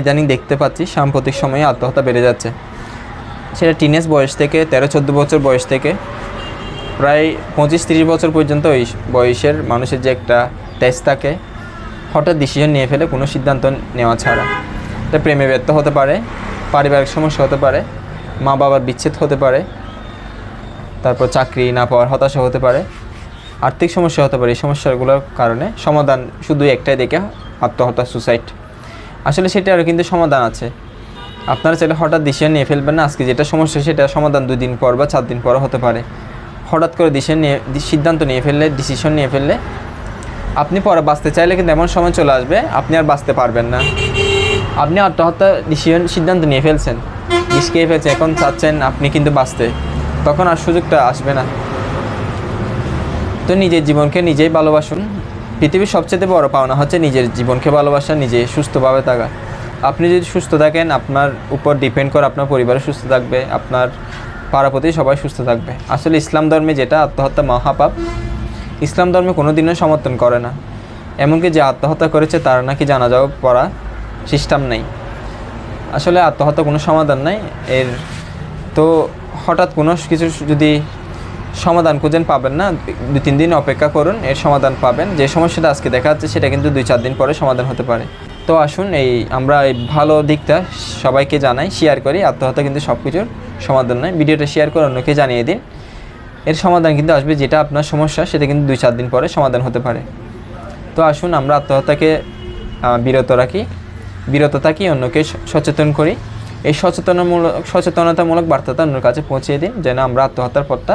ইদানিং দেখতে পাচ্ছি সাম্প্রতিক সময়ে আত্মহত্যা বেড়ে যাচ্ছে। সেটা টিনেজ বয়স থেকে, তেরো, চোদ্দ বছর বয়স থেকে, প্রায় পঁচিশ, তিরিশ বছর পর্যন্ত ওই বয়সের মানুষের যে একটা টেস্ট থাকে, হঠাৎ ডিসিশন নিয়ে ফেলে, কোনো সিদ্ধান্ত নেওয়া ছাড়া। এটা প্রেমে ব্যর্থ হতে পারে, পারিবারিক সমস্যা হতে পারে, মা বাবার বিচ্ছেদ হতে পারে, তারপর চাকরি না পাওয়ার হতাশা হতে পারে, আর্থিক সমস্যা হতে পারে। এই সমস্যাগুলোর কারণে সমাধান শুধু একটাই দেখে আত্মহত্যা সুসাইড আসলে সেটারও কিন্তু সমাধান আছে। আপনারা চাইলে হঠাৎ ডিসিশন নিয়ে ফেলবেন না, আজকে যেটা সমস্যা সেটা সমাধান দুই দিন পর বা চার দিন পর হতে পারে। হঠাৎ করে ডিসিশন নিয়ে সিদ্ধান্ত নিয়ে ফেললে ডিসিশন নিয়ে ফেললে, আপনি পরে বাঁচতে চাইলে কিন্তু এমন সময় চলে আসবে, আপনি আর বাঁচতে পারবেন না। আপনি আত্মহত্যা ডিসিশন সিদ্ধান্ত নিয়ে ফেলছেন বিষ খেয়ে ফেলছেন এখন চাচ্ছেন আপনি কিন্তু বাঁচতে। তখন আর সুযোগটা আসবে না। তো নিজের জীবনকে নিজেই ভালোবাসুন পৃথিবীর সবচেয়ে বড় পাওনা হচ্ছে নিজের জীবনকে ভালোবাসা, নিজে সুস্থভাবে থাকা। আপনি যদি সুস্থ থাকেন, আপনার উপর ডিপেন্ড করে আপনার পরিবার সুস্থ থাকবে, আপনার পাড়াপতি সবাই সুস্থ থাকবে। আসলে ইসলাম ধর্মে যেটা আত্মহত্যা মহাপাপ, ইসলাম ধর্মে কোনো দিনও সমর্থন করে না। এমনকি যে আত্মহত্যা করেছে, তার নাকি জানাজাও পড়া সিস্টেম নেই। আসলে আত্মহত্যা কোনো সমাধান নাই। এর তো হঠাৎ কোনো কিছু যদি সমাধান খুঁজেন পাবেন না। দুই তিন দিন অপেক্ষা করুন, এর সমাধান পাবেন। যে সমস্যাটা আজকে দেখা যাচ্ছে, সেটা কিন্তু দুই, চার দিন পরে সমাধান হতে পারে। তো আসুন, এই আমরা এই ভালো দিকটা সবাইকে জানাই শেয়ার করি। আত্মহত্যা কিন্তু সব কিছুর সমাধান নয়। ভিডিওটা শেয়ার করে অন্যকে জানিয়ে দিন। এর সমাধান কিন্তু আসবে যেটা আপনার সমস্যা, সেটা কিন্তু দুই, চার দিন পরে সমাধান হতে পারে। তো আসুন, আমরা আত্মহত্যাকে বিরত রাখি। বিরত থাকি, অন্যকে সচেতন করি। এই সচেতনমূলক, সচেতনতামূলক বার্তাটা অন্যের কাছে পৌঁছিয়ে দিন, যেন আমরা আত্মহত্যার পথটা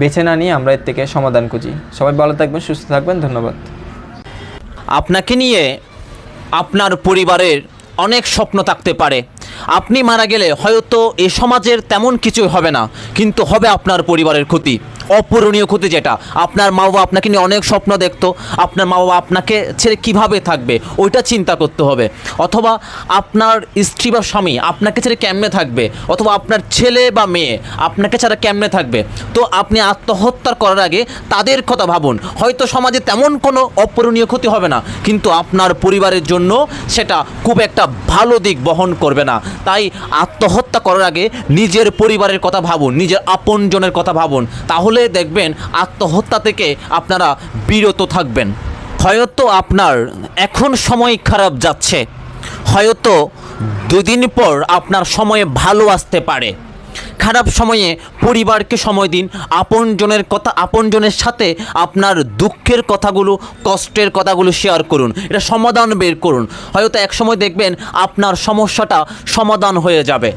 বেছে না নিয়ে আমরা এর থেকে সমাধান খুঁজি। সবাই ভালো থাকবেন, সুস্থ থাকবেন, ধন্যবাদ। আপনাকে নিয়ে আপনার পরিবারের অনেক স্বপ্ন থাকতে পারে। আপনি মারা গেলে হয়তো এ সমাজের তেমন কিছু হবে না, কিন্তু হবে আপনার পরিবারের ক্ষতি। অপূরণীয় ক্ষতি যেটা। আপনার মা বাবা আপনাকে নিয়ে অনেক স্বপ্ন দেখতো। আপনার মা বাবা আপনাকে ছেড়ে কীভাবে থাকবে, ওইটা চিন্তা করতে হবে। অথবা আপনার স্ত্রী বা স্বামী আপনাকে ছেড়ে কেমনে থাকবে? অথবা আপনার ছেলে বা মেয়ে আপনাকে ছাড়া কেমনে থাকবে? তো আপনি আত্মহত্যা করার আগে তাদের কথা ভাবুন। হয়তো সমাজে তেমন কোনো অপূরণীয় ক্ষতি হবে না, কিন্তু আপনার পরিবারের জন্য সেটা খুব একটা ভালো দিক বহন করবে না। তাই আত্মহত্যা করার আগে নিজের পরিবারের কথা ভাবুন, নিজের আপনজনের কথা ভাবুন। তাহলে দেখবেন আত্মহত্যা থেকে আপনারা বিরত থাকবেন। হয়তো আপনার এখন সময় খারাপ যাচ্ছে। হয়তো দুদিন পর আপনার সময়ে ভালো আসতে পারে। খারাপ সময়ে পরিবারকে সময় দিন, আপনজনের কথা, আপনজনের সাথে আপনার দুঃখের কথাগুলো, কষ্টের কথাগুলো শেয়ার করুন। এটা সমাধান বের করুন। হয়তো এক সময় দেখবেন আপনার সমস্যাটা সমাধান হয়ে যাবে।